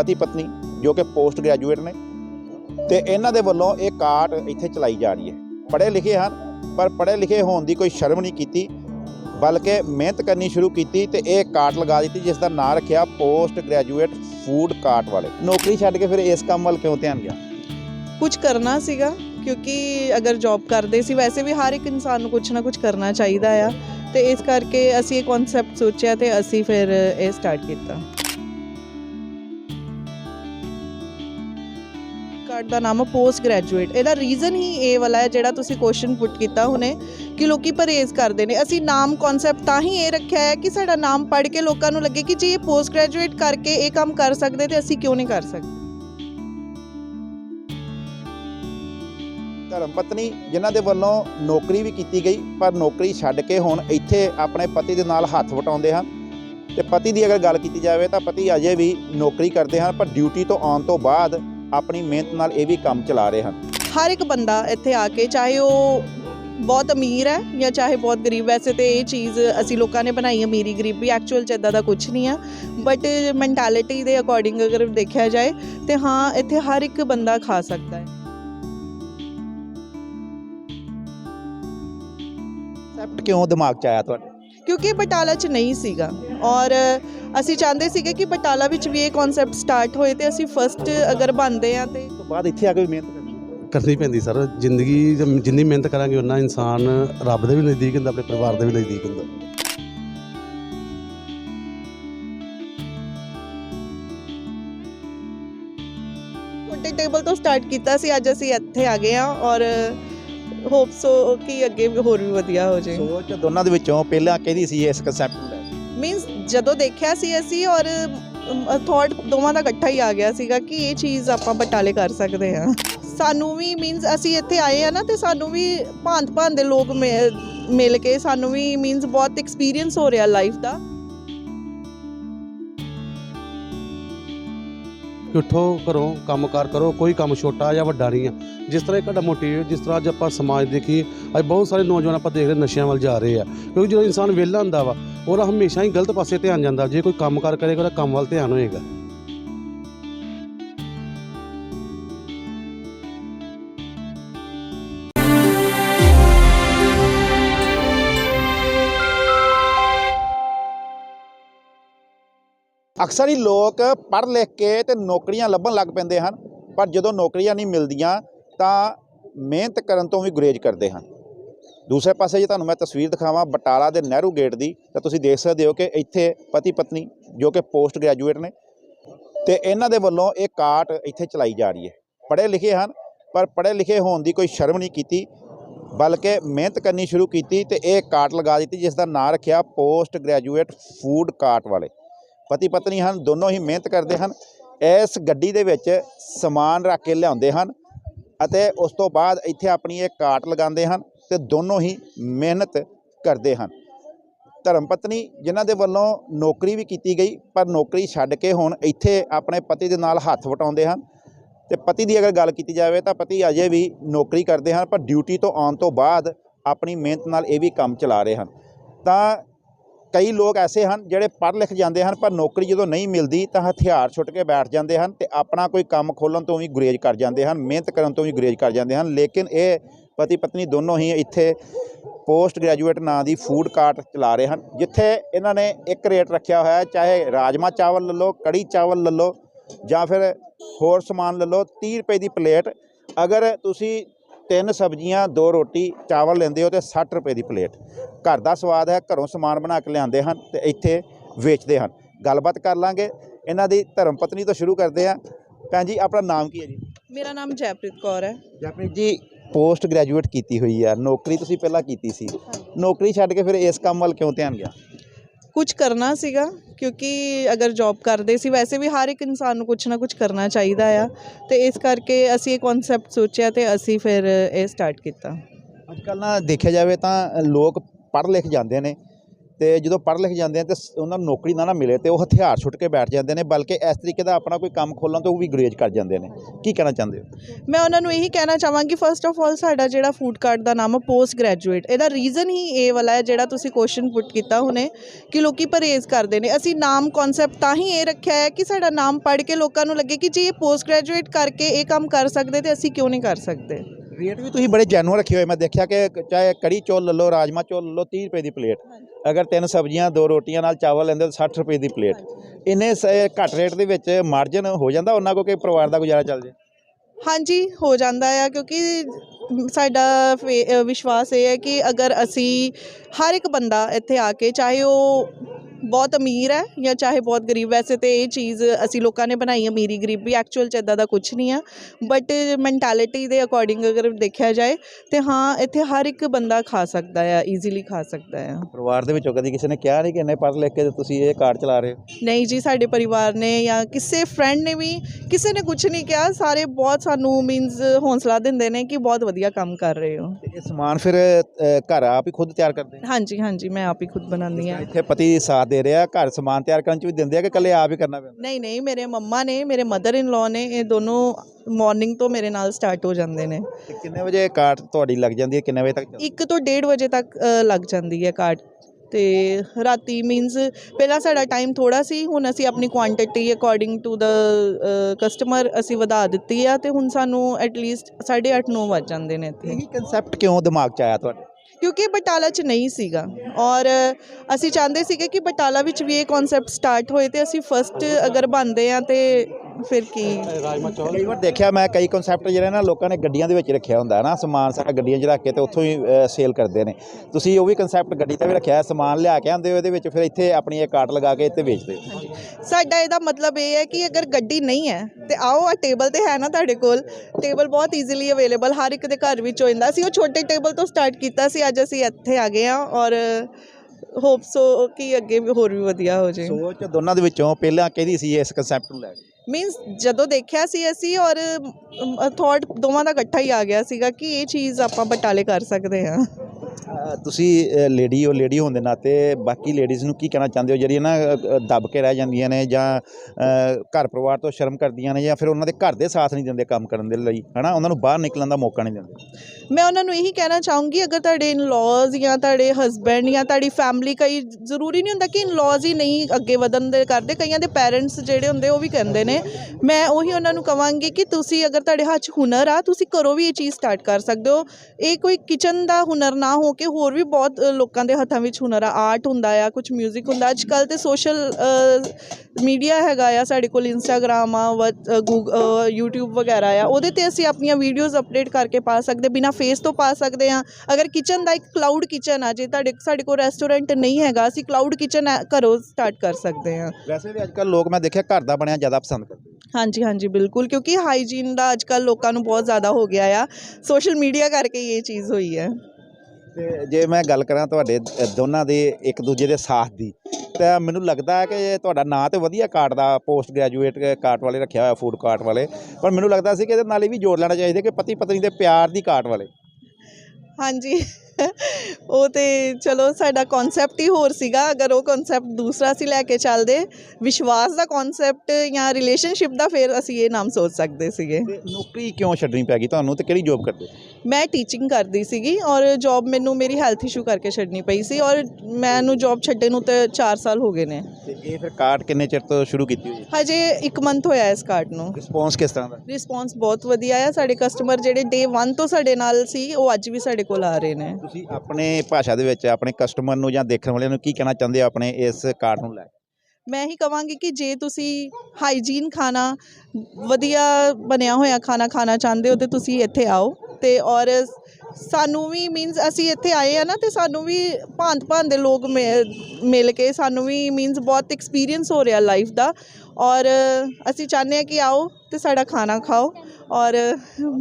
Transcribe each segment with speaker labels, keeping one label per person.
Speaker 1: ਪਤੀ ਪਤਨੀ ਜੋ ਕਿ ਪੋਸਟ ਗ੍ਰੈਜੂਏਟ ਨੇ ਤੇ ਇਹਨਾਂ ਦੇ ਵੱਲੋਂ ਇਹ ਕਾਰਟ ਇੱਥੇ ਚਲਾਈ ਜਾ ਰਹੀ ਹੈ। ਪੜ੍ਹੇ ਲਿਖੇ ਹਨ, ਪਰ ਪੜ੍ਹੇ ਲਿਖੇ ਹੋਣ ਦੀ ਕੋਈ ਸ਼ਰਮ ਨਹੀਂ ਕੀਤੀ, ਬਲਕਿ ਮਿਹਨਤ ਕਰਨੀ ਸ਼ੁਰੂ ਕੀਤੀ ਤੇ ਇਹ ਕਾਰਟ ਲਗਾ ਦਿੱਤੀ ਜਿਸ ਦਾ ਨਾਂ ਰੱਖਿਆ ਪੋਸਟ ਗ੍ਰੈਜੂਏਟ ਫੂਡ ਕਾਰਟ ਵਾਲੇ। ਨੌਕਰੀ ਛੱਡ ਕੇ ਫਿਰ ਇਸ ਕੰਮ ਵੱਲ ਕਿਉਂ ਧਿਆਨ ਗਿਆ?
Speaker 2: ਕੁਝ ਕਰਨਾ ਸੀਗਾ, ਕਿਉਂਕਿ ਅਗਰ ਜੌਬ ਕਰਦੇ ਸੀ, ਵੈਸੇ ਵੀ ਹਰ ਇੱਕ ਇਨਸਾਨ ਨੂੰ ਕੁਝ ਨਾ ਕੁਝ ਕਰਨਾ ਚਾਹੀਦਾ ਆ। ਤੇ ਇਸ ਕਰਕੇ ਅਸੀਂ ਇਹ ਕਨਸੈਪਟ ਸੋਚਿਆ ਤੇ ਅਸੀਂ ਫਿਰ ਇਹ ਸਟਾਰਟ ਕੀਤਾ। ਕਾਰਡ ਦਾ ਨਾਮ ਹੈ ਪੋਸਟ ਗ੍ਰੈਜੂਏਟ ਇਹਦਾ ਰੀਜ਼ਨ ਹੀ ਇਹ ਵਾਲਾ ਹੈ, ਜਿਹੜਾ ਤੁਸੀਂ ਕੁਐਸਚਨ ਪੁੱਟ ਕੀਤਾ ਹੁਣੇ, ਕਿ ਲੋਕੀ ਪਰਹੇਜ਼ ਕਰਦੇ ਨੇ। ਅਸੀਂ ਨਾਮ ਕਨਸੈਪਟ ਤਾਂ ਹੀ ਇਹ ਰੱਖਿਆ ਹੈ ਕਿ ਸਾਡਾ ਨਾਮ ਪੜ੍ਹ ਕੇ ਲੋਕਾਂ ਨੂੰ ਲੱਗੇ ਕਿ ਜੇ ਇਹ ਪੋਸਟ ਗ੍ਰੈਜੂਏਟ ਕਰਕੇ ਇਹ ਕੰਮ ਕਰ ਸਕਦੇ ਤੇ ਅਸੀਂ ਕਿਉਂ ਨਹੀਂ ਕਰ ਸਕਦੇ?
Speaker 1: ਧਰਮ ਪਤਨੀ ਜਿਨ੍ਹਾਂ ਦੇ ਵੱਲੋਂ ਨੌਕਰੀ ਵੀ ਕੀਤੀ ਗਈ, ਪਰ ਨੌਕਰੀ ਛੱਡ ਕੇ ਹੁਣ ਇੱਥੇ ਆਪਣੇ ਪਤੀ ਦੇ ਨਾਲ ਹੱਥ ਵਟਾਉਂਦੇ ਹਨ। ਤੇ ਪਤੀ ਦੀ ਅਗਰ ਗੱਲ ਕੀਤੀ ਜਾਵੇ ਤਾਂ ਪਤੀ ਅਜੇ ਵੀ ਨੌਕਰੀ ਕਰਦੇ ਹਨ, ਪਰ ਡਿਊਟੀ ਤੋਂ ਆਉਣ ਤੋਂ ਬਾਅਦ ਆਪਣੀ ਮਿਹਨਤ ਨਾਲ ਇਹ ਵੀ ਕੰਮ ਚਲਾ ਰਹੇ ਹਨ।
Speaker 2: ਹਰ ਇੱਕ ਬੰਦਾ ਇੱਥੇ ਆ ਕੇ ਚਾਹੇ ਉਹ ਬਹੁਤ ਅਮੀਰ ਹੈ ਜਾਂ ਚਾਹੇ ਬਹੁਤ ਗਰੀਬ ਵੈਸੇ ਤੇ ਇਹ ਚੀਜ਼ ਅਸੀਂ ਲੋਕਾਂ ਨੇ ਬਣਾਈ ਅਮੀਰੀ ਗਰੀਬੀ ਐਕਚੁਅਲ ਚ ਇਦਾਂ ਦਾ ਕੁਝ ਨਹੀਂ ਆ। ਬਟ ਮੈਂਟੈਲਿਟੀ ਦੇ ਅਕੋਰਡਿੰਗ ਅਗਰ ਦੇਖਿਆ ਜਾਏ ਤੇ ਹਾਂ ਇੱਥੇ ਹਰ ਇੱਕ ਬੰਦਾ ਖਾ ਸਕਦਾ ਹੈ।
Speaker 1: ਕਨਸੈਪਟ ਕਿਉਂ ਦਿਮਾਗ 'ਚ ਆਇਆ ਤੁਹਾਡੇ?
Speaker 2: ਕਿਉਂਕਿ ਬਟਾਲਾ ਚ ਨਹੀਂ ਸੀਗਾ। ਔਰ ਅਸੀਂ ਚਾਹੁੰਦੇ ਸੀਗੇ ਕਿ ਬਟਾਲਾ ਵਿੱਚ ਵੀ ਇਹ ਕਨਸੈਪਟ ਸਟਾਰਟ ਹੋਏ ਤੇ ਅਸੀਂ ਫਸਟ ਅਗਰ ਬਣਦੇ ਆ ਤੇ
Speaker 1: ਤੋਂ ਬਾਅਦ ਇੱਥੇ ਆ ਕੇ ਵੀ ਮਿਹਨਤ ਕਰਨੀ
Speaker 3: ਕਰਨੀ ਪੈਂਦੀ ਸਰ। ਜ਼ਿੰਦਗੀ ਜਿੰਨੀ ਮਿਹਨਤ ਕਰਾਂਗੇ ਉਨਾ ਇਨਸਾਨ ਰੱਬ ਦੇ ਵੀ ਨਜ਼ਦੀਕ ਹੁੰਦਾ ਆਪਣੇ ਪਰਿਵਾਰ ਦੇ ਵੀ ਨਜ਼ਦੀਕ ਹੁੰਦਾ।
Speaker 2: ਛੋਟੇ ਟੇਬਲ ਤੋਂ ਸਟਾਰਟ ਕੀਤਾ ਸੀ ਅੱਜ ਅਸੀਂ ਇੱਥੇ ਆ ਗਏ ਆ ਔਰ ਹੋਪ ਸੋ ਕਿ ਅੱਗੇ ਵੀ ਹੋਰ ਵੀ ਵਧੀਆ ਹੋ ਜਾਏ।
Speaker 1: ਸੋਚ ਦੋਨਾਂ ਦੇ ਵਿੱਚੋਂ ਪਹਿਲਾਂ ਕਿਹਦੀ ਸੀ ਇਸ ਕਨਸੈਪਟ ਨੂੰ ਲੈ?
Speaker 2: ਮੀਨਸ ਜਦੋਂ ਦੇਖਿਆ ਸੀ ਅਸੀਂ ਔਰ ਥਾਟ ਦੋਵਾਂ ਦਾ ਇਕੱਠਾ ਹੀ ਆ ਗਿਆ ਸੀਗਾ ਕਿ ਇਹ ਚੀਜ਼ ਆਪਾਂ ਬਟਾਲੇ ਕਰ ਸਕਦੇ ਹਾਂ। ਸਾਨੂੰ ਵੀ ਮੀਨਸ ਅਸੀਂ ਇੱਥੇ ਆਏ ਆ ਨਾ ਤੇ ਸਾਨੂੰ ਵੀ ਭਾਂਤ ਭਾਂਤ ਦੇ ਲੋਕ ਮਿਲ ਕੇ ਸਾਨੂੰ ਵੀ ਮੀਨਸ ਬਹੁਤ ਐਕਸਪੀਰੀਅੰਸ ਹੋ ਰਿਹਾ ਲਾਈਫ ਦਾ।
Speaker 3: ਕਿ ਉੱਠੋ ਕਰੋ ਕੰਮਕਾਰ ਕਰੋ ਕੋਈ ਕੰਮ ਛੋਟਾ ਜਾਂ ਵੱਡਾ ਨਹੀਂ ਆ। ਜਿਸ ਤਰ੍ਹਾਂ ਇਹ ਤੁਹਾਡਾ ਮੋਟਿਵ ਜਿਸ ਤਰ੍ਹਾਂ ਅੱਜ ਆਪਾਂ ਸਮਾਜ ਦੇਖੀ ਅੱਜ ਬਹੁਤ ਸਾਰੇ ਨੌਜਵਾਨ ਆਪਾਂ ਦੇਖ ਰਹੇ ਨਸ਼ਿਆਂ ਵੱਲ ਜਾ ਰਹੇ ਆ। ਕਿਉਂਕਿ ਜਦੋਂ ਇਨਸਾਨ ਵਿਹਲਾ ਹੁੰਦਾ ਵਾ, ਉਹਦਾ ਹਮੇਸ਼ਾ ਹੀ ਗਲਤ ਪਾਸੇ ਧਿਆਨ ਜਾਂਦਾ। ਜੇ ਕੋਈ ਕੰਮਕਾਰ ਕਰੇਗਾ, ਉਹਦਾ ਕੰਮ ਵੱਲ ਧਿਆਨ ਹੋਏਗਾ।
Speaker 1: ਅਕਸਰ ਹੀ ਲੋਕ ਪੜ੍ਹ ਲਿਖ ਕੇ ਤੇ ਨੌਕਰੀਆਂ ਲੱਭਣ ਲੱਗ ਪੈਂਦੇ ਹਨ, ਪਰ ਜਦੋਂ ਨੌਕਰੀਆਂ ਨਹੀਂ ਮਿਲਦੀਆਂ ਤਾਂ ਮਿਹਨਤ ਕਰਨ ਤੋਂ ਵੀ ਗੁਰੇਜ਼ ਕਰਦੇ ਹਨ। ਦੂਸਰੇ ਪਾਸੇ ਜੇ ਤੁਹਾਨੂੰ ਮੈਂ ਤਸਵੀਰ ਦਿਖਾਵਾਂ, ਬਟਾਲਾ ਦੇ ਨਹਿਰੂ ਗੇਟ ਦੀ, ਤਾਂ ਤੁਸੀਂ ਦੇਖ ਸਕਦੇ ਹੋ ਕਿ ਇੱਥੇ ਪਤੀ ਪਤਨੀ ਜੋ ਕਿ ਪੋਸਟ ਗ੍ਰੈਜੂਏਟ ਨੇ ਤੇ ਇਹਨਾਂ ਦੇ ਵੱਲੋਂ ਇਹ ਕਾਰਟ ਇੱਥੇ ਚਲਾਈ ਜਾ ਰਹੀ ਹੈ। ਪੜ੍ਹੇ ਲਿਖੇ ਹਨ, ਪਰ ਪੜ੍ਹੇ ਲਿਖੇ ਹੋਣ ਦੀ ਕੋਈ ਸ਼ਰਮ ਨਹੀਂ ਕੀਤੀ, ਬਲਕਿ ਮਿਹਨਤ ਕਰਨੀ ਸ਼ੁਰੂ ਕੀਤੀ ਤੇ ਇਹ ਕਾਰਟ ਲਗਾ ਦਿੱਤੀ, ਜਿਸ ਦਾ ਨਾਂ ਰੱਖਿਆ ਪੋਸਟ ਗ੍ਰੈਜੂਏਟ ਫੂਡ ਕਾਰਟ ਵਾਲੇ। ਪਤੀ ਪਤਨੀ ਹਨ, ਦੋਨੋਂ ਹੀ ਮਿਹਨਤ ਕਰਦੇ ਹਨ। ਇਸ ਗੱਡੀ ਦੇ ਵਿੱਚ ਸਮਾਨ ਰੱਖ ਕੇ ਲਿਆਉਂਦੇ ਹਨ ਅਤੇ ਉਸ ਤੋਂ ਬਾਅਦ ਇੱਥੇ ਆਪਣੀ ਇਹ ਕਾਟ ਲਗਾਉਂਦੇ ਹਨ ਤੇ ਦੋਨੋਂ ਹੀ ਮਿਹਨਤ ਕਰਦੇ ਹਨ। ਧਰਮ ਪਤਨੀ ਜਿਨ੍ਹਾਂ ਦੇ ਵੱਲੋਂ ਨੌਕਰੀ ਵੀ ਕੀਤੀ ਗਈ, ਪਰ ਨੌਕਰੀ ਛੱਡ ਕੇ ਹੁਣ ਇੱਥੇ ਆਪਣੇ ਪਤੀ ਦੇ ਨਾਲ ਹੱਥ ਵਟਾਉਂਦੇ ਹਨ। ਤੇ ਪਤੀ ਦੀ ਅਗਰ ਗੱਲ ਕੀਤੀ ਜਾਵੇ ਤਾਂ ਪਤੀ ਅਜੇ ਵੀ ਨੌਕਰੀ ਕਰਦੇ ਹਨ, ਪਰ ਡਿਊਟੀ ਤੋਂ ਆਉਣ ਤੋਂ ਬਾਅਦ ਆਪਣੀ ਮਿਹਨਤ ਨਾਲ ਇਹ ਵੀ ਕੰਮ ਚਲਾ ਰਹੇ ਹਨ। ਤਾਂ ਕਈ ਲੋਕ ਐਸੇ ਹਨ ਜਿਹੜੇ ਪੜ੍ਹ ਲਿਖ ਜਾਂਦੇ ਹਨ, ਪਰ ਨੌਕਰੀ ਜਦੋਂ ਨਹੀਂ ਮਿਲਦੀ ਤਾਂ ਹਥਿਆਰ ਛੁੱਟ ਕੇ ਬੈਠ ਜਾਂਦੇ ਹਨ ਤੇ ਆਪਣਾ ਕੋਈ ਕੰਮ ਖੋਲ੍ਹਣ ਤੋਂ ਵੀ ਗੁਰੇਜ਼ ਕਰ ਜਾਂਦੇ ਹਨ, ਮਿਹਨਤ ਕਰਨ ਤੋਂ ਵੀ ਗੁਰੇਜ਼ ਕਰ ਜਾਂਦੇ ਹਨ। ਲੇਕਿਨ ਇਹ ਪਤੀ ਪਤਨੀ ਦੋਨੋਂ ਹੀ ਇੱਥੇ ਪੋਸਟ ਗ੍ਰੈਜੂਏਟ ਨਾਂ ਦੀ ਫੂਡ ਕਾਰਟ ਚਲਾ ਰਹੇ ਹਨ, ਜਿੱਥੇ ਇਹਨਾਂ ਨੇ ਇੱਕ ਰੇਟ ਰੱਖਿਆ ਹੋਇਆ ਹੈ, ਚਾਹੇ ਰਾਜਮਾ ਚਾਵਲ ਲੈ ਲਓ, ਕੜੀ ਚਾਵਲ ਲੈ ਲਓ ਜਾਂ ਫਿਰ ਹੋਰ ਸਮਾਨ ਲੈ ਲਓ 30 ਰੁਪਏ ਦੀ ਪਲੇਟ। ਅਗਰ ਤੁਸੀਂ ਤਿੰਨ ਸਬਜ਼ੀਆਂ ਦੋ ਰੋਟੀ ਚਾਵਲ ਲੈਂਦੇ ਹੋ ਤੇ 60 ਰੁਪਏ ਦੀ ਪਲੇਟ। ਘਰ ਦਾ ਸਵਾਦ ਹੈ ਘਰੋਂ ਸਮਾਨ ਬਣਾ ਕੇ ਲਿਆਉਂਦੇ ਹਨ ਤੇ ਇੱਥੇ ਵੇਚਦੇ ਹਨ। ਗੱਲਬਾਤ ਕਰ ਲਾਂਗੇ। ਇਹਨਾਂ ਦੀ ਧਰਮ ਪਤਨੀ ਤੋਂ ਸ਼ੁਰੂ ਕਰਦੇ ਹਾਂ। ਭੈਣ ਜੀ ਆਪਣਾ ਨਾਮ ਕੀ ਹੈ ਜੀ?
Speaker 2: ਮੇਰਾ ਨਾਮ ਜੈਪ੍ਰੀਤ ਕੌਰ ਹੈ।
Speaker 1: ਜਪ੍ਰੀਤ ਜੀ ਪੋਸਟ ਗ੍ਰੈਜੂਏਟ ਕੀਤੀ ਹੋਈ ਹੈ। ਨੌਕਰੀ ਤੁਸੀਂ ਪਹਿਲਾਂ ਕੀਤੀ ਸੀ। ਨੌਕਰੀ ਛੱਡ ਕੇ ਫਿਰ ਇਸ ਕੰਮ ਵੱਲ ਕਿਉਂ ਧਿਆਨ ਗਿਆ?
Speaker 2: ਕੁਝ ਕਰਨਾ ਸੀਗਾ, ਕਿਉਂਕਿ ਅਗਰ ਜੌਬ ਕਰਦੇ ਸੀ, ਵੈਸੇ ਵੀ ਹਰ ਇੱਕ ਇਨਸਾਨ ਨੂੰ ਕੁਝ ਨਾ ਕੁਝ ਕਰਨਾ ਚਾਹੀਦਾ ਆ। ਤੇ ਇਸ ਕਰਕੇ ਅਸੀਂ ਇਹ ਕਨਸੈਪਟ ਸੋਚਿਆ ਤੇ ਅਸੀਂ ਫਿਰ ਇਹ ਸਟਾਰਟ ਕੀਤਾ।
Speaker 1: ਅੱਜ ਕੱਲ੍ਹ ਨਾ ਦੇਖਿਆ ਜਾਵੇ ਤਾਂ ਲੋਕ ਪੜ੍ਹ ਲਿਖ ਜਾਂਦੇ ਨੇ। ਤੇ ਜਦੋਂ ਪੜ੍ਹ ਲਿਖ ਜਾਂਦੇ ਆ ਤੇ ਉਹਨਾਂ ਨੂੰ ਨੌਕਰੀ ਨਾ ਨਾ ਮਿਲੇ ਤੇ ਉਹ ਹਥਿਆਰ ਛੁੱਟ ਕੇ ਬੈਠ ਜਾਂਦੇ ਨੇ, ਬਲਕਿ ਇਸ ਤਰੀਕੇ ਦਾ ਆਪਣਾ ਕੋਈ ਕੰਮ ਖੋਲਣ ਤੋਂ ਉਹ ਵੀ ਗੁਰੇਜ਼ ਕਰ ਜਾਂਦੇ ਨੇ। ਕੀ ਕਹਿਣਾ ਚਾਹੁੰਦੇ ਹੋ?
Speaker 2: ਮੈਂ ਉਹਨਾਂ ਨੂੰ ਇਹੀ ਕਹਿਣਾ ਚਾਹਾਂਗੀ ਫਸਟ ਆਫ ਆਲ ਸਾਡਾ ਜਿਹੜਾ ਫੂਡ ਕਾਰਟ ਦਾ ਨਾਮ ਹੈ ਪੋਸਟ ਗ੍ਰੈਜੂਏਟ ਇਹਦਾ ਰੀਜ਼ਨ ਹੀ ਇਹ ਵਾਲਾ ਹੈ ਜਿਹੜਾ ਤੁਸੀਂ ਕੁਐਸਚਨ ਪੁੱਟ ਕੀਤਾ ਹੁਣੇ ਕਿ ਲੋਕੀ ਪਰਹੇਜ਼ ਕਰਦੇ ਨੇ। ਅਸੀਂ ਨਾਮ ਕਨਸੈਪਟ ਤਾਂ ਹੀ ਇਹ ਰੱਖਿਆ ਹੈ ਕਿ ਸਾਡਾ ਨਾਮ ਪੜ੍ਹ ਕੇ ਲੋਕਾਂ ਨੂੰ ਲੱਗੇ ਕਿ ਜੇ ਇਹ ਪੋਸਟ ਗ੍ਰੈਜੂਏਟ ਕਰਕੇ ਇਹ ਕੰਮ ਕਰ ਸਕਦੇ ਤੇ ਅਸੀਂ ਕਿਉਂ ਨਹੀਂ ਕਰ ਸਕਦੇ।
Speaker 1: ਰੇਟ ਵੀ ਤੁਸੀਂ ਬੜੇ ਜੈਨੂਅਲ ਰੱਖੇ ਹੋਏ। ਮੈਂ ਦੇਖਿਆ ਕਿ ਚਾਹੇ ਕੜੀ ਚੌਲ ਲੈ ਲਓ ਰਾਜਮਾ ਚੌਲ ਲੈ ਲਓ 30 ਰੁਪਏ ਦੀ ਪਲੇਟ ਅਗਰ ਤਿੰਨ ਸਬਜ਼ੀਆਂ ਦੋ ਰੋਟੀਆਂ ਨਾਲ ਚਾਵਲ ਲੈਂਦੇ ਤਾਂ 60 ਰੁਪਏ ਦੀ ਪਲੇਟ ਇੰਨੇ ਸ- ਘੱਟ ਰੇਟ ਦੇ ਵਿੱਚ ਮਾਰਜਨ ਹੋ ਜਾਂਦਾ ਉਹਨਾਂ ਕੋ ਕਿ ਪਰਿਵਾਰ ਦਾ ਗੁਜ਼ਾਰਾ ਚੱਲ ਜੇ?
Speaker 2: ਹਾਂਜੀ ਹੋ ਜਾਂਦਾ ਆ ਕਿਉਂਕਿ ਸਾਡਾ ਵਿਸ਼ਵਾਸ ਇਹ ਹੈ ਕਿ ਅਗਰ ਅਸੀਂ ਹਰ ਇੱਕ ਬੰਦਾ ਇੱਥੇ ਆ ਕੇ ਚਾਹੇ ਉਹ ਬਹੁਤ ਅਮੀਰ ਹੈ ਜਾਂ ਚਾਹੇ ਬਹੁਤ ਗਰੀਬ ਵੈਸੇ ਤੇ ਇਹ ਚੀਜ਼ ਅਸੀਂ ਲੋਕਾਂ ਨੇ ਬਣਾਈ ਅਮੀਰੀ ਗਰੀਬੀ ਐਕਚੁਅਲ ਚ ਇਦਾਂ ਦਾ ਕੁਝ ਨਹੀਂ ਆ। ਬਟ ਮੈਂਟੈਲਿਟੀ ਦੇ ਅਕੋਰਡਿੰਗ ਅਗਰ ਦੇਖਿਆ ਜਾਏ ਤੇ ਹਾਂ ਇੱਥੇ ਹਰ ਇੱਕ ਬੰਦਾ ਖਾ ਸਕਦਾ ਆ ਈਜ਼ੀਲੀ ਖਾ ਸਕਦਾ ਆ।
Speaker 1: ਪਰਿਵਾਰ ਦੇ ਵਿੱਚੋਂ ਕਦੀ ਕਿਸੇ ਨੇ ਕਿਹਾ ਨਹੀਂ ਕਿ ਇੰਨੇ ਪੜ੍ਹ ਲਿਖ ਕੇ ਤੁਸੀਂ ਇਹ ਕਾਰਡ ਚਲਾ ਰਹੇ ਹੋ?
Speaker 2: ਨਹੀਂ ਜੀ ਸਾਡੇ ਪਰਿਵਾਰ ਨੇ ਜਾਂ ਕਿਸੇ ਫਰੈਂਡ ਨੇ ਵੀ ਕਿਸੇ ਨੇ ਕੁਝ ਨਹੀਂ ਕਿਹਾ ਸਾਰੇ ਬਹੁਤ ਸਾਨੂੰ ਮੀਨਸ ਹੌਸਲਾ ਦਿੰਦੇ ਨੇ ਕਿ ਬਹੁਤ ਵਧੀਆ ਕੰਮ ਕਰ ਰਹੇ ਹੋ।
Speaker 1: ਤੇ ਇਹ ਸਮਾਨ ਫਿਰ ਅ, ਘਰ ਆਪ ਹੀ ਖੁਦ ਤਿਆਰ ਕਰਦੇ
Speaker 2: ਹਾਂਜੀ ਹਾਂਜੀ ਮੈਂ ਆਪ ਹੀ ਖੁਦ ਬਣਾਉਂਦੀ ਹਾਂ।
Speaker 1: ਇੱਥੇ ਪਤੀ ਸਾਥ ਦੇ ਰਿਹਾ ਘਰ ਸਮਾਨ ਤਿਆਰ ਕਰਨ ਚ ਵੀ ਦਿੰਦੇ ਆ ਕਿ ਇਕੱਲੇ ਆਪ ਹੀ ਕਰਨਾ ਪੈਂਦਾ?
Speaker 2: ਨਹੀਂ ਨਹੀਂ ਮੇਰੇ ਮੰਮਾ ਨੇ ਮੇਰੇ ਮਦਰ ਇਨ ਲਾਅ ਨੇ ਇਹ ਦੋਨੋਂ ਮਾਰਨਿੰਗ ਤੋਂ ਮੇਰੇ ਨਾਲ ਸਟਾਰਟ ਹੋ ਜਾਂਦੇ ਨੇ।
Speaker 1: ਤੇ ਕਿੰਨੇ ਵਜੇ ਕਾਰਟ ਤੁਹਾਡੀ ਲੱਗ ਜਾਂਦੀ ਹੈ? ਕਿੰਨੇ ਵਜੇ ਤੱਕ ਚੱਲਦੀ
Speaker 2: 1 ਤੋਂ 1.5 ਵਜੇ ਤੱਕ ਅ, ਲੱਗ ਜਾਂਦੀ ਹੈ ਕਾਰਟ ਤੇ ਰਾਤੀ ਮੀਨਸ ਪਹਿਲਾਂ ਸਾਡਾ ਟਾਈਮ ਥੋੜਾ ਸੀ ਹੁਣ ਅਸੀਂ ਆਪਣੀ ਕੁਆਂਟੀਟੀ ਅਕੋਰਡਿੰਗ ਟੂ ਦਾ ਕਸਟਮਰ ਅਸੀਂ ਵਧਾ ਦਿੱਤੀ ਆ ਤੇ ਹੁਣ ਸਾਨੂੰ ਐਟ ਲੀਸਟ 8:30 9 ਵੱਜ ਜਾਂਦੇ ਨੇ ਇੱਥੇ।
Speaker 1: ਇਹ ਕਨਸੈਪਟ ਕਿਉਂ ਦਿਮਾਗ 'ਚ ਆਇਆ ਤੁਹਾਡੇ?
Speaker 2: ਕਿਉਂਕਿ ਇਹ ਬਟਾਲਾ 'ਚ ਨਹੀਂ ਸੀਗਾ। ਔਰ ਅਸੀਂ ਚਾਹੁੰਦੇ ਸੀਗੇ ਕਿ ਬਟਾਲਾ ਵਿੱਚ ਵੀ ਇਹ ਕਨਸੈਪਟ ਸਟਾਰਟ ਹੋਏ ਤੇ ਅਸੀਂ ਫਸਟ ਅਗਰ ਬਣਦੇ ਆ ਤੇ ਫਿਰ ਕੀ?
Speaker 3: ਰਾਜਮਾ ਚੌਲ।
Speaker 1: ਕਈ ਵਾਰ ਦੇਖਿਆ ਮੈਂ ਕਈ ਕਨਸੈਪਟ ਜਿਹੜੇ ਨਾ ਲੋਕਾਂ ਨੇ ਗੱਡੀਆਂ ਦੇ ਵਿੱਚ ਰੱਖਿਆ ਹੁੰਦਾ ਹੈ ਨਾ ਸਮਾਨ ਸਾਰਾ ਗੱਡੀਆਂ 'ਚ ਰੱਖ ਕੇ ਤੇ ਉੱਥੋਂ ਹੀ ਸੇਲ ਕਰਦੇ ਨੇ। ਤੁਸੀਂ ਉਹ ਵੀ ਕਨਸੈਪਟ ਗੱਡੀ ਤੇ ਵੀ ਰੱਖਿਆ ਹੈ, ਸਮਾਨ ਲਿਆ ਕੇ ਆਉਂਦੇ ਹੋ ਇਹਦੇ ਵਿੱਚ ਫਿਰ ਇੱਥੇ ਆਪਣੀ ਇਹ ਕਾਰਟ ਲਗਾ ਕੇ ਇੱਥੇ ਵੇਚਦੇ ਹੋ।
Speaker 2: ਸਾਡਾ ਇਹਦਾ ਮਤਲਬ ਇਹ ਹੈ ਕਿ ਅਗਰ ਗੱਡੀ ਨਹੀਂ ਹੈ ਤੇ ਆਓ ਆ ਟੇਬਲ ਤੇ ਹੈ ਨਾ ਤੁਹਾਡੇ ਕੋਲ ਟੇਬਲ ਬਹੁਤ ਈਜ਼ੀਲੀ ਅਵੇਲੇਬਲ ਹਰ ਇੱਕ ਦੇ ਘਰ ਵਿੱਚ ਹੋ ਜਾਂਦਾ ਸੀ ਉਹ ਛੋਟੇ ਟੇਬਲ ਤੋਂ ਸਟਾਰਟ ਕੀਤਾ ਸੀ ਅੱਜ ਅਸੀਂ ਇੱਥੇ ਆ ਗਏ ਆ ਔਰ ਹੋਪ ਸੋ ਕਿ ਅੱਗੇ ਵੀ ਹੋਰ ਵੀ ਵਧੀਆ ਹੋ ਜਾਏ।
Speaker 1: ਸੋਚ ਦੋਨਾਂ ਦੇ ਵਿੱਚੋਂ ਪਹਿਲਾਂ ਕਿਹਦੀ ਸੀ ਇਸ ਕਨਸੈਪਟ ਨੂੰ ਲੈ ਕੇ?
Speaker 2: ਮੀਨਸ ਜਦੋਂ ਦੇਖਿਆ ਸੀ ਅਸੀਂ ਔਰ ਥਾਟ ਦੋਵਾਂ ਦਾ ਇਕੱਠਾ ਹੀ ਆ ਗਿਆ ਸੀਗਾ ਕਿ ਇਹ ਚੀਜ਼ ਆਪਾਂ ਬਟਾਲੇ ਕਰ ਸਕਦੇ ਹਾਂ।
Speaker 1: ਤੁਸੀਂ ਲੇਡੀ ਹੋ ਲੇਡੀ ਹੋਣ ਦੇ ਨਾਤੇ ਬਾਕੀ ਲੇਡੀਜ਼ ਨੂੰ ਕੀ ਕਹਿਣਾ ਚਾਹੁੰਦੇ ਹੋ? ਜਿਹੜੀਆਂ ਨਾ ਦੱਬ ਕੇ ਰਹਿ ਜਾਂਦੀਆਂ ਨੇ ਜਾਂ ਘਰ ਪਰਿਵਾਰ ਤੋਂ ਸ਼ਰਮ ਕਰਦੀਆਂ ਨੇ ਜਾਂ ਫਿਰ ਉਹਨਾਂ ਦੇ ਘਰ ਦੇ ਸਾਥ ਨਹੀਂ ਦਿੰਦੇ ਕੰਮ ਕਰਨ ਦੇ ਲਈ, ਹਨਾ? ਉਹਨਾਂ ਨੂੰ ਬਾਹਰ ਨਿਕਲਣ ਦਾ ਮੌਕਾ ਨਹੀਂ ਦਿੰਦੇ।
Speaker 2: ਮੈਂ ਉਹਨਾਂ ਨੂੰ ਇਹੀ ਕਹਿਣਾ ਚਾਹੂੰਗੀ, ਅਗਰ ਤੁਹਾਡੇ ਇਨ-ਲॉज ਜਾਂ ਤੁਹਾਡੇ ਹਸਬੈਂਡ ਜਾਂ ਤੁਹਾਡੀ ਫੈਮਿਲੀ ਕਈ ਜ਼ਰੂਰੀ ਨਹੀਂ ਹੁੰਦਾ ਕਿ ਇਨ-ਲॉज ਹੀ ਨਹੀਂ ਅੱਗੇ ਵਧਣ ਦੇ ਕਰਦੇ, ਕਈਆਂ ਦੇ ਪੈਰੈਂਟਸ ਜਿਹੜੇ ਹੁੰਦੇ ਉਹ ਵੀ ਕਹਿੰਦੇ ਨੇ। ਮੈਂ ਉਹੀ ਉਹਨਾਂ ਨੂੰ ਕਵਾਂਗੀ ਕਿ ਤੁਸੀਂ ਅਗਰ ਤੁਹਾਡੇ ਹੱਥ 'ਚ ਹੁਨਰ ਆ, ਤੁਸੀਂ ਘਰੋਂ ਵੀ ਇਹ ਚੀਜ਼ ਸਟਾਰਟ ਕਰ ਸਕਦੇ ਹੋ। ਇਹ ਕੋਈ ਕਿਚਨ ਦਾ ਹੁਨਰ ਨਾ ਹੋ ਕੇ ਹੋਰ ਵੀ ਬਹੁਤ ਲੋਕਾਂ ਦੇ ਹੱਥਾਂ ਵਿੱਚ ਹੁਨਰ ਆ ਆਰਟ ਹੁੰਦਾ ਆ ਕੁਝ 뮤직 ਹੁੰਦਾ। ਅੱਜ ਕੱਲ ਤੇ ਸੋਸ਼ਲ ਮੀਡੀਆ ਹੈਗਾ ਆ ਸਾਡੇ ਕੋਲ ਇੰਸਟਾਗ੍ਰam ਆ YouTube ਵਗੈਰਾ ਆ। ਉਹਦੇ ਤੇ ਅਸੀਂ ਆਪਣੀਆਂ ਵੀਡੀਓਜ਼ ਅਪਡੇਟ ਕਰਕੇ ਪਾ ਸਕਦੇ ਬਿਨਾ ਫੇਸ ਤੋਂ ਪਾ ਸਕਦੇ ਆ। ਅਗਰ ਕਿਚਨ ਦਾ ਇੱਕ ਕਲਾਊਡ ਕਿਚਨ ਆ ਜੇ ਤੁਹਾਡੇ ਸਾਡੇ ਕੋਲ ਰੈਸਟੋਰੈਂਟ ਨਹੀਂ ਹੈਗਾ ਅਸੀਂ ਕਲਾਊਡ ਕਿਚਨ ਘਰੋਂ ਸਟਾਰਟ ਕਰ ਸਕਦੇ ਆ।
Speaker 1: ਵੈਸੇ ਵੀ ਅੱਜ ਕੱਲ੍ਹ ਲੋਕ ਮੈਂ ਦੇਖਿਆ ਘਰ ਦਾ ਬਣਿਆ ਜ਼ਿਆਦਾ ਪਸੰਦ ਕਰਦੇ
Speaker 2: ਹਾਂਜੀ ਹਾਂਜੀ ਬਿਲਕੁਲ ਕਿਉਂਕਿ ਹਾਈਜੀਨ ਦਾ ਅੱਜ ਕੱਲ ਲੋਕਾਂ ਨੂੰ ਬਹੁਤ ਜ਼ਿਆਦਾ ਹੋ ਗਿਆ ਆ। ਸੋਸ਼ਲ ਮੀਡੀਆ ਕਰਕੇ ਇਹ ਚੀਜ਼ ਹੋਈ ਹੈ।
Speaker 1: ਜੇ ਮੈਂ ਗੱਲ ਕਰਾਂ ਤੁਹਾਡੇ ਦੋਨਾਂ ਦੇ ਇੱਕ ਦੂਜੇ ਦੇ ਸਾਥ ਦੀ ਤਾਂ ਮੈਨੂੰ ਲੱਗਦਾ ਹੈ ਕਿ ਤੁਹਾਡਾ ਨਾਂ ਤੇ ਵਧੀਆ ਕਾਰਟ ਦਾ ਪੋਸਟ ਗ੍ਰੈਜੂਏਟ ਕਾਰਟ ਵਾਲੇ ਰੱਖਿਆ ਹੋਇਆ ਫੂਡ ਕਾਰਟ ਵਾਲੇ ਪਰ ਮੈਨੂੰ ਲੱਗਦਾ ਸੀ ਕਿ ਇਹਦੇ ਨਾਲ ਇਹ ਵੀ ਜੋੜ ਲੈਣਾ ਚਾਹੀਦਾ ਕਿ ਪਤੀ ਪਤਨੀ ਦੇ ਪਿਆਰ ਦੀ ਕਾਰਟ ਵਾਲੇ।
Speaker 2: ਹਾਂਜੀ। ਉਹ ਤੇ ਚਲੋ ਸਾਡਾ ਕਨਸੈਪਟ ਹੀ ਹੋਰ ਸੀਗਾ ਅਗਰ ਉਹ ਕਨਸੈਪਟ ਦੂਸਰਾ ਸੀ ਲੈ ਕੇ ਚੱਲਦੇ ਵਿਸ਼ਵਾਸ ਦਾ ਕਨਸੈਪਟ ਜਾਂ ਰਿਲੇਸ਼ਨਸ਼ਿਪ ਦਾ ਫਿਰ ਅਸੀਂ ਇਹ ਨਾਮ ਸੋਚ ਸਕਦੇ ਸੀਗੇ।
Speaker 1: ਨੌਕਰੀ ਕਿਉਂ ਛੱਡਣੀ ਪੈ ਗਈ ਤੁਹਾਨੂੰ ਤੇ ਕਿਹੜੀ ਜੋਬ ਕਰਦੇ?
Speaker 2: ਮੈਂ ਟੀਚਿੰਗ ਕਰਦੀ ਸੀਗੀ ਔਰ ਜੌਬ ਮੈਨੂੰ ਮੇਰੀ ਹੈਲਥ ਇਸ਼ੂ ਕਰਕੇ ਛੱਡਣੀ ਪਈ ਸੀ ਔਰ ਮੈਨੂੰ ਜੌਬ ਛੱਡੇ ਨੂੰ ਤੇ 4 ਸਾਲ ਹੋ ਗਏ ਨੇ।
Speaker 1: ਤੇ ਇਹ ਫਿਰ ਕਾਰਟ ਕਿੰਨੇ ਚਿਰ ਤੋਂ ਸ਼ੁਰੂ ਕੀਤੀ ਹੋਈ ਹੈ?
Speaker 2: ਹਜੇ 1 ਮੰਥ ਹੋਇਆ ਇਸ ਕਾਰਡ ਨੂੰ।
Speaker 1: ਰਿਸਪੌਂਸ ਕਿਸ ਤਰ੍ਹਾਂ ਦਾ?
Speaker 2: ਰਿਸਪੌਂਸ ਬਹੁਤ ਵਧੀਆ ਆ। ਸਾਡੇ ਕਸਟਮਰ ਜਿਹੜੇ ਡੇ 1 ਤੋਂ ਸਾਡੇ ਨਾਲ ਸੀ ਉਹ ਅੱਜ ਵੀ ਸਾਡੇ ਕੋਲ ਆ ਰਹੇ ਨੇ।
Speaker 1: ਤੁਸੀਂ ਆਪਣੇ ਭਾਸ਼ਾ ਦੇ ਵਿੱਚ ਆਪਣੇ ਕਸਟਮਰ ਨੂੰ ਜਾਂ ਦੇਖਣ ਵਾਲਿਆਂ ਨੂੰ ਕੀ ਕਹਿਣਾ ਚਾਹੁੰਦੇ ਹੋ ਆਪਣੇ ਇਸ ਕਾਰਟ ਨੂੰ ਲੈ ਕੇ?
Speaker 2: ਮੈਂ ਹੀ ਕਵਾਂਗੀ ਕਿ ਜੇ ਤੁਸੀਂ ਹਾਈਜੀਨ ਖਾਣਾ ਵਧੀਆ ਬਣਿਆ ਹੋਇਆ ਖਾਣਾ ਖਾਣਾ ਚਾਹੁੰਦੇ ਹੋ ਤੇ ਤੁਸੀਂ ਇੱਥੇ ਆਓ। ਤੇ ਔਰ ਸਾਨੂੰ ਵੀ ਮੀਨਸ ਅਸੀਂ ਇੱਥੇ ਆਏ ਆ ਨਾ ਤੇ ਸਾਨੂੰ ਵੀ ਭਾਂਤ ਭਾਂਤ ਦੇ ਲੋਕ ਮਿਲ ਕੇ ਸਾਨੂੰ ਵੀ ਮੀਨਸ ਬਹੁਤ ਐਕਸਪੀਰੀਅੰਸ ਹੋ ਰਿਹਾ ਲਾਈਫ ਦਾ। ਔਰ ਅਸੀਂ ਚਾਹੁੰਦੇ ਆ ਕਿ ਆਓ ਤੇ ਸਾਡਾ ਖਾਣਾ ਖਾਓ। ਔਰ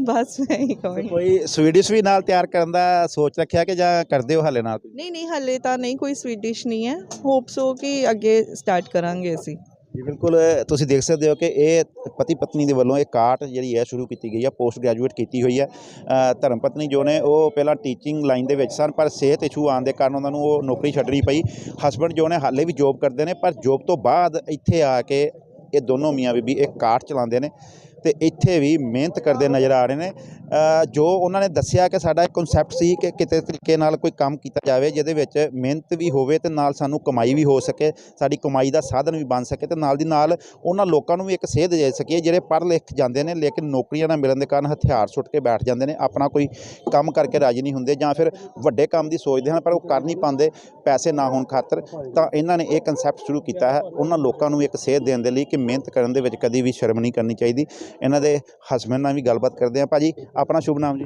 Speaker 2: ਬਸ ਮੈਂ ਹੀ ਕਹਾਂਗੀ।
Speaker 1: ਕੋਈ ਸਵੀਡਿਸ਼ ਵੀ ਨਾਲ ਤਿਆਰ ਕਰਨ ਦਾ ਸੋਚ ਰੱਖਿਆ ਕਿ ਜਾਂ ਕਰਦੇ ਹੋ ਹਾਲੇ ਨਾਲ?
Speaker 2: ਨਹੀਂ ਨਹੀਂ ਹੱਲੇ ਤਾਂ ਨਹੀਂ ਕੋਈ ਸਵੀਟ ਡਿਸ਼ ਨਹੀਂ ਹੈ। ਹੋਪ ਸੋ ਕਿ ਅੱਗੇ ਸਟਾਰਟ ਕਰਾਂਗੇ ਅਸੀਂ।
Speaker 1: ਜੀ, ਬਿਲਕੁਲ ਤੁਸੀਂ ਦੇਖ ਸਕਦੇ ਹੋ ਕਿ ਇਹ ਪਤੀ ਪਤਨੀ ਦੇ ਵੱਲੋਂ ਇਹ ਕਾਟ ਜਿਹੜੀ ਹੈ ਸ਼ੁਰੂ ਕੀਤੀ ਗਈ ਹੈ, ਪੋਸਟ ਗ੍ਰੈਜੂਏਟ ਕੀਤੀ ਹੋਈ ਹੈ। ਧਰਮ ਪਤਨੀ ਜੋ ਨੇ, ਉਹ ਪਹਿਲਾਂ ਟੀਚਿੰਗ ਲਾਈਨ ਦੇ ਵਿੱਚ ਸਨ, ਪਰ ਸਿਹਤ ਇਸ਼ੂ ਆਉਣ ਦੇ ਕਾਰਨ ਉਹਨਾਂ ਨੂੰ ਉਹ ਨੌਕਰੀ ਛੱਡਣੀ ਪਈ। ਹਸਬੰਡ ਜੋ ਨੇ, ਹਾਲੇ ਵੀ ਜੋਬ ਕਰਦੇ ਨੇ, ਪਰ ਜੋਬ ਤੋਂ ਬਾਅਦ ਇੱਥੇ ਆ ਕੇ ਇਹ ਦੋਨੋਂ ਮੀਆਂ ਬੀਬੀ ਇਹ ਕਾਟ ਚਲਾਉਂਦੇ ਨੇ ਤੇ ਇੱਥੇ ਵੀ ਮਿਹਨਤ ਕਰਦੇ ਨਜ਼ਰ ਆ ਰਹੇ ਨੇ। ਜੋ ਉਹਨਾਂ ਨੇ ਦੱਸਿਆ ਕਿ ਸਾਡਾ ਇੱਕ ਕਨਸੈਪਟ ਸੀ ਕਿ ਕਿਤੇ ਤਰੀਕੇ ਨਾਲ ਕੋਈ ਕੰਮ ਕੀਤਾ ਜਾਵੇ, ਜਿਹਦੇ ਵਿੱਚ ਮਿਹਨਤ ਵੀ ਹੋਵੇ ਤੇ ਨਾਲ ਸਾਨੂੰ ਕਮਾਈ ਵੀ ਹੋ ਸਕੇ, ਸਾਡੀ ਕਮਾਈ ਦਾ ਸਾਧਨ ਵੀ ਬਣ ਸਕੇ ਤੇ ਨਾਲ ਦੀ ਨਾਲ ਉਹਨਾਂ ਲੋਕਾਂ ਨੂੰ ਵੀ ਇੱਕ ਸੇਧ ਦੇ ਸਕੀਏ, ਜਿਹੜੇ ਪੜ੍ਹ ਲਿਖ ਜਾਂਦੇ ਨੇ ਲੇਕਿਨ ਨੌਕਰੀਆਂ ਨਾ ਮਿਲਣ ਦੇ ਕਾਰਨ ਹਥਿਆਰ ਸੁੱਟ ਕੇ ਬੈਠ ਜਾਂਦੇ ਨੇ, ਆਪਣਾ ਕੋਈ ਕੰਮ ਕਰਕੇ ਰਾਜੀ ਨਹੀਂ ਹੁੰਦੇ ਜਾਂ ਫਿਰ ਵੱਡੇ ਕੰਮ ਦੀ ਸੋਚਦੇ ਹਨ ਪਰ ਉਹ ਕਰ ਨਹੀਂ ਪਾਉਂਦੇ, ਪੈਸੇ ਨਾ ਹੋਣ ਖਾਤਰ, ਤਾਂ ਇਹਨਾਂ ਨੇ ਇਹ ਕਨਸੈਪਟ ਸ਼ੁਰੂ ਕੀਤਾ ਹੈ, ਉਹਨਾਂ ਲੋਕਾਂ ਨੂੰ ਇੱਕ ਸੇਧ ਦੇਣ ਦੇ ਲਈ ਕਿ ਮਿਹਨਤ ਕਰਨ ਦੇ ਵਿੱਚ ਕਦੀ ਵੀ ਸ਼ਰਮ ਨਹੀਂ ਕਰਨੀ ਚਾਹੀਦੀ। ਇਹਨਾਂ ਦੇ ਹਸਬੰਡ ਨਾਲ ਵੀ ਗੱਲਬਾਤ ਕਰਦੇ ਹਾਂ। ਭਾਜੀ ਆਪਣਾ ਸ਼ੁਭ ਨਾਮ ਜੀ?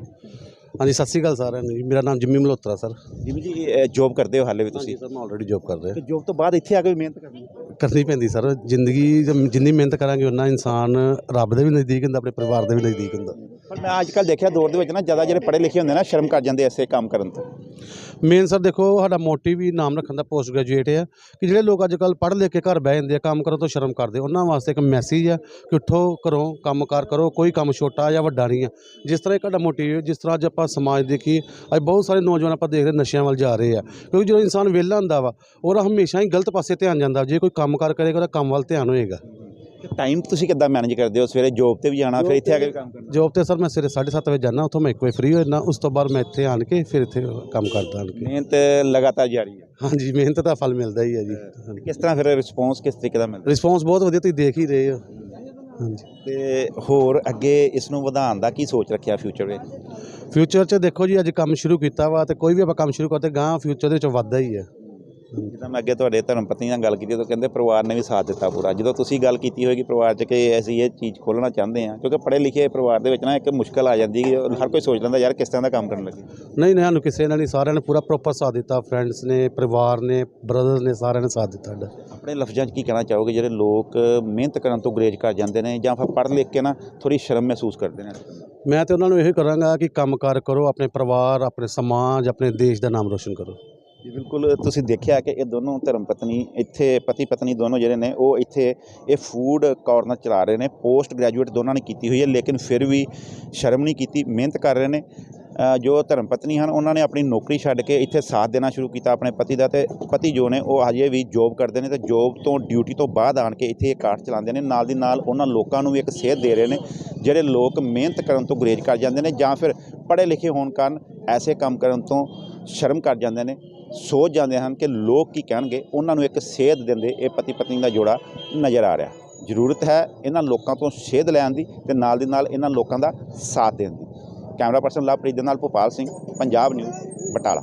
Speaker 3: ਹਾਂਜੀ ਸਤਿ ਸ਼੍ਰੀ ਅਕਾਲ ਸਾਰਿਆਂ ਨੂੰ ਜੀ। ਮੇਰਾ ਨਾਮ ਜਿੰਮੀ ਮਲਹੋਤਰਾ ਸਰ।
Speaker 1: ਜਿਵੇਂ ਜੀ ਜੋਬ ਕਰਦੇ ਹੋ ਹਾਲੇ ਵੀ ਤੁਸੀਂ?
Speaker 3: ਸਰ ਮੈਂ ਆਲਰੇਡੀ ਜੌਬ ਕਰ ਰਿਹਾ।
Speaker 1: ਤੇ ਜੋਬ ਤੋਂ ਬਾਅਦ ਇੱਥੇ ਆ ਕੇ ਵੀ ਮਿਹਨਤ ਕਰਨੀ
Speaker 3: ਕਰਨੀ ਪੈਂਦੀ ਸਰ। ਜ਼ਿੰਦਗੀ ਜਿੰਨੀ ਮਿਹਨਤ ਕਰਾਂਗੇ ਉਨਾ ਇਨਸਾਨ ਰੱਬ ਦੇ ਵੀ ਨਜ਼ਦੀਕ ਹੁੰਦਾ ਆਪਣੇ ਪਰਿਵਾਰ ਦੇ ਵੀ ਨਜ਼ਦੀਕ ਹੁੰਦਾ।
Speaker 1: ਪਰ ਮੈਂ ਅੱਜ ਕੱਲ ਦੇਖਿਆ ਦੌਰ ਦੇ ਵਿੱਚ ਨਾ ਜ਼ਿਆਦਾ ਜਿਹੜੇ ਪੜ੍ਹੇ ਲਿਖੇ ਹੁੰਦੇ ਨਾ ਸ਼ਰਮ ਕਰ ਜਾਂਦੇ ਐਸੇ ਕੰਮ ਕਰਨ ਤੋਂ।
Speaker 3: ਮੇਨ ਸਰ ਦੇਖੋ, ਸਾਡਾ ਮੋਟਿਵ ਹੀ ਨਾਮ ਰੱਖਣ ਦਾ ਪੋਸਟ ਗ੍ਰੈਜੂਏਟ ਹੈ ਕਿ ਜਿਹੜੇ ਲੋਕ ਅੱਜ ਕੱਲ ਪੜ੍ਹ ਲਿਖ ਕੇ ਘਰ ਬਹਿ ਜਾਂਦੇ ਆ, ਕੰਮ ਕਰਨ ਤੋਂ ਸ਼ਰਮ ਕਰਦੇ, ਉਹਨਾਂ ਵਾਸਤੇ ਇੱਕ ਮੈਸੇਜ ਆ ਕਿ ਉੱਠੋ, ਘਰੋਂ ਕੰਮਕਾਰ ਕਰੋ, ਕੋਈ ਕੰਮ ਛੋਟਾ ਜਾਂ ਵੱਡਾ ਨਹੀਂ ਆ। ਜਿਸ ਤਰ੍ਹਾਂ ਤੁਹਾਡਾ ਮੋਟਿਵ ਜਿਸ ਤਰ੍ਹਾਂ ਅੱਜ ਆਪਾਂ ਸਮਾਜ ਦੇਖੀ ਅੱਜ ਬਹੁਤ ਸਾਰੇ ਨੌਜਵਾਨ ਆਪਾਂ ਦੇਖ ਰਹੇ ਨਸ਼ਿਆਂ ਵੱਲ ਜਾ ਰਹੇ ਆ। ਕਿਉਂਕਿ ਜਦੋਂ ਇਨਸਾਨ ਵਿਹਲਾ ਹੁੰਦਾ ਵਾ, ਉਹਦਾ ਹਮੇਸ਼ਾ ਹੀ ਗਲਤ ਪਾਸੇ ਧਿਆਨ ਜਾਂਦਾ, ਜੇ ਕੋਈ ਕੰਮਕਾਰ ਕਰੇਗਾ ਤਾਂ ਕੰਮ ਵੱਲ ਧਿਆਨ ਹੋਏਗਾ।
Speaker 1: ਟਾਈਮ ਤੁਸੀਂ ਕਿੱਦਾਂ ਮੈਨੇਜ ਕਰਦੇ ਹੋ? ਸਵੇਰੇ ਜੋਬ ਤੇ ਵੀ ਜਾਣਾ ਫਿਰ ਇੱਥੇ ਆ ਕੇ ਵੀ ਕੰਮ ਕਰਨਾ।
Speaker 3: ਜੋਬ ਤੇ ਸਰ ਮੈਂ ਸਵੇਰੇ 7:30 ਵਜੇ ਜਾਣਾ ਉੱਥੋਂ ਮੈਂ ਇੱਕ ਵਜੇ ਫ੍ਰੀ ਹੋ ਜਾਂਦਾ ਉਸ ਤੋਂ ਬਾਅਦ ਮੈਂ ਇੱਥੇ ਆਣ ਕੇ ਫਿਰ ਇੱਥੇ ਕੰਮ ਕਰਦਾ ਆਣ ਕੇ।
Speaker 1: ਮਿਹਨਤ ਲਗਾਤਾਰ ਜਾਰੀ ਹੈ।
Speaker 3: ਹਾਂਜੀ ਮਿਹਨਤ ਦਾ ਫਲ ਮਿਲਦਾ ਹੀ ਹੈ ਜੀ। ਹਾਂਜੀ
Speaker 1: ਕਿਸ ਤਰ੍ਹਾਂ ਫਿਰ ਰਿਸਪੌਂਸ ਕਿਸ ਤਰੀਕੇ ਦਾ ਮਿਲਦਾ?
Speaker 3: ਰਿਸਪੌਂਸ ਬਹੁਤ ਵਧੀਆ ਤੁਸੀਂ ਦੇਖ ਹੀ ਰਹੇ ਹੋ। ਹਾਂਜੀ।
Speaker 1: ਤੇ ਹੋਰ ਅੱਗੇ ਇਸ ਨੂੰ ਵਧਾਉਣ ਦਾ ਕੀ ਸੋਚ ਰੱਖਿਆ ਫਿਊਚਰ ਵਿੱਚ?
Speaker 3: ਫਿਊਚਰ 'ਚ ਦੇਖੋ ਜੀ ਅੱਜ ਕੰਮ ਸ਼ੁਰੂ ਕੀਤਾ ਵਾ ਤੇ ਕੋਈ ਵੀ ਆਪਾਂ ਕੰਮ ਸ਼ੁਰੂ ਕਰਦੇ ਗਾਂ ਫਿਊਚਰ ਦੇ ਵਿੱਚ ਵਾਧਾ ਹੀ ਹੈ।
Speaker 1: ਜਿੱਦਾਂ ਮੈਂ ਅੱਗੇ ਤੁਹਾਡੇ ਧਰਮ ਪਤਨੀ ਨਾਲ ਗੱਲ ਕੀਤੀ ਤਾਂ ਕਹਿੰਦੇ ਪਰਿਵਾਰ ਨੇ ਵੀ ਸਾਥ ਦਿੱਤਾ ਪੂਰਾ। ਜਦੋਂ ਤੁਸੀਂ ਗੱਲ ਕੀਤੀ ਹੋਏਗੀ ਪਰਿਵਾਰ 'ਚ ਕਿ ਅਸੀਂ ਇਹ ਚੀਜ਼ ਖੋਲ੍ਹਣਾ ਚਾਹੁੰਦੇ ਹਾਂ ਕਿਉਂਕਿ ਪੜ੍ਹੇ ਲਿਖੇ ਪਰਿਵਾਰ ਦੇ ਵਿੱਚ ਨਾ ਇੱਕ ਮੁਸ਼ਕਲ ਆ ਜਾਂਦੀ ਹੈ ਹਰ ਕੋਈ ਸੋਚ ਲੈਂਦਾ ਯਾਰ ਕਿਸ ਤਰ੍ਹਾਂ ਦਾ ਕੰਮ ਕਰਨ ਲੱਗੇ।
Speaker 3: ਨਹੀਂ ਨਹੀਂ ਸਾਨੂੰ ਕਿਸੇ ਨੇ ਨਹੀਂ ਸਾਰਿਆਂ ਨੇ ਪੂਰਾ ਪ੍ਰੋਪਰ ਸਾਥ ਦਿੱਤਾ। ਫਰੈਂਡਸ ਨੇ ਪਰਿਵਾਰ ਨੇ ਬ੍ਰਦਰ ਨੇ ਸਾਰਿਆਂ ਨੇ ਸਾਥ ਦਿੱਤਾ ਸਾਡਾ।
Speaker 1: ਆਪਣੇ ਲਫ਼ਜ਼ਾਂ 'ਚ ਕੀ ਕਹਿਣਾ ਚਾਹੋਗੇ? ਜਿਹੜੇ ਲੋਕ ਮਿਹਨਤ ਕਰਨ ਤੋਂ ਗੁਰੇਜ਼ ਕਰ ਜਾਂਦੇ ਨੇ ਜਾਂ ਫਿਰ ਪੜ੍ਹ ਲਿਖ ਕੇ ਨਾ ਥੋੜੀ ਸ਼ਰਮ ਮਹਿਸੂਸ ਕਰਦੇ ਨੇ?
Speaker 3: ਮੈਂ ਤੇ ਉਹਨਾਂ ਨੂੰ ਇਹ ਕਰਾਂਗਾ ਕਿ ਕੰਮਕਾਰ ਕਰੋ ਆਪਣੇ ਪਰਿਵਾਰ ਆਪਣੇ ਸਮਾਜ ਆਪਣੇ ਦੇਸ਼ ਦਾ ਨਾਮ ਰੋਸ਼ਨ ਕਰੋ।
Speaker 1: ਜੀ, ਬਿਲਕੁਲ, ਤੁਸੀਂ ਦੇਖਿਆ ਕਿ ਇਹ ਦੋਨੋਂ ਧਰਮ ਪਤਨੀ, ਇੱਥੇ ਪਤੀ ਪਤਨੀ ਦੋਨੋਂ ਜਿਹੜੇ ਨੇ, ਉਹ ਇੱਥੇ ਇਹ ਫੂਡ ਕਾਰਨਰ ਚਲਾ ਰਹੇ ਨੇ ਪੋਸਟ ਗ੍ਰੈਜੂਏਟ ਦੋਨਾਂ ਨੇ ਕੀਤੀ ਹੋਈ ਹੈ, ਲੇਕਿਨ ਫਿਰ ਵੀ ਸ਼ਰਮ ਨਹੀਂ ਕੀਤੀ, ਮਿਹਨਤ ਕਰ ਰਹੇ ਨੇ। ਜੋ ਧਰਮ ਪਤਨੀ ਹਨ, ਉਹਨਾਂ ਨੇ ਆਪਣੀ ਨੌਕਰੀ ਛੱਡ ਕੇ ਇੱਥੇ ਸਾਥ ਦੇਣਾ ਸ਼ੁਰੂ ਕੀਤਾ ਆਪਣੇ ਪਤੀ ਦਾ ਤੇ ਪਤੀ ਜੋ ਨੇ, ਉਹ ਹਜੇ ਵੀ ਜੋਬ ਕਰਦੇ ਨੇ ਤੇ ਜੋਬ ਤੋਂ ਡਿਊਟੀ ਤੋਂ ਬਾਅਦ ਆਣ ਕੇ ਇੱਥੇ ਇਹ ਕਾਰਟ ਚਲਾਉਂਦੇ ਨੇ। ਨਾਲ ਦੀ ਨਾਲ ਉਹਨਾਂ ਲੋਕਾਂ ਨੂੰ ਵੀ ਇੱਕ ਸੇਧ ਦੇ ਰਹੇ ਨੇ, ਜਿਹੜੇ ਲੋਕ ਮਿਹਨਤ ਕਰਨ ਤੋਂ ਗੁਰੇਜ਼ ਕਰ ਜਾਂਦੇ ਨੇ ਜਾਂ ਫਿਰ ਪੜ੍ਹੇ ਲਿਖੇ ਹੋਣ ਕਾਰਨ ਐਸੇ ਕੰਮ ਕਰਨ ਤੋਂ ਸ਼ਰਮ ਕਰ ਜਾਂਦੇ ਨੇ। ਸੋਚ ਜਾਂਦੇ ਹਨ ਕਿ ਲੋਕ ਕੀ ਕਹਿਣਗੇ, ਉਹਨਾਂ ਨੂੰ ਇੱਕ ਸੇਧ ਦਿੰਦੇ ਇਹ ਪਤੀ ਪਤਨੀ ਦਾ ਜੋੜਾ ਨਜ਼ਰ ਆ ਰਿਹਾ। ਜ਼ਰੂਰਤ ਹੈ ਇਹਨਾਂ ਲੋਕਾਂ ਤੋਂ ਸੇਧ ਲੈਣ ਦੀ ਤੇ ਨਾਲ ਦੀ ਨਾਲ ਇਹਨਾਂ ਲੋਕਾਂ ਦਾ ਸਾਥ ਦੇਣ ਦੀ। ਕੈਮਰਾ ਪਰਸਨ ਲਵਪ੍ਰੀਤ ਦੇ ਨਾਲ ਭੋਪਾਲ ਸਿੰਘ, ਪੰਜਾਬ ਨਿਊਜ਼, ਬਟਾਲਾ।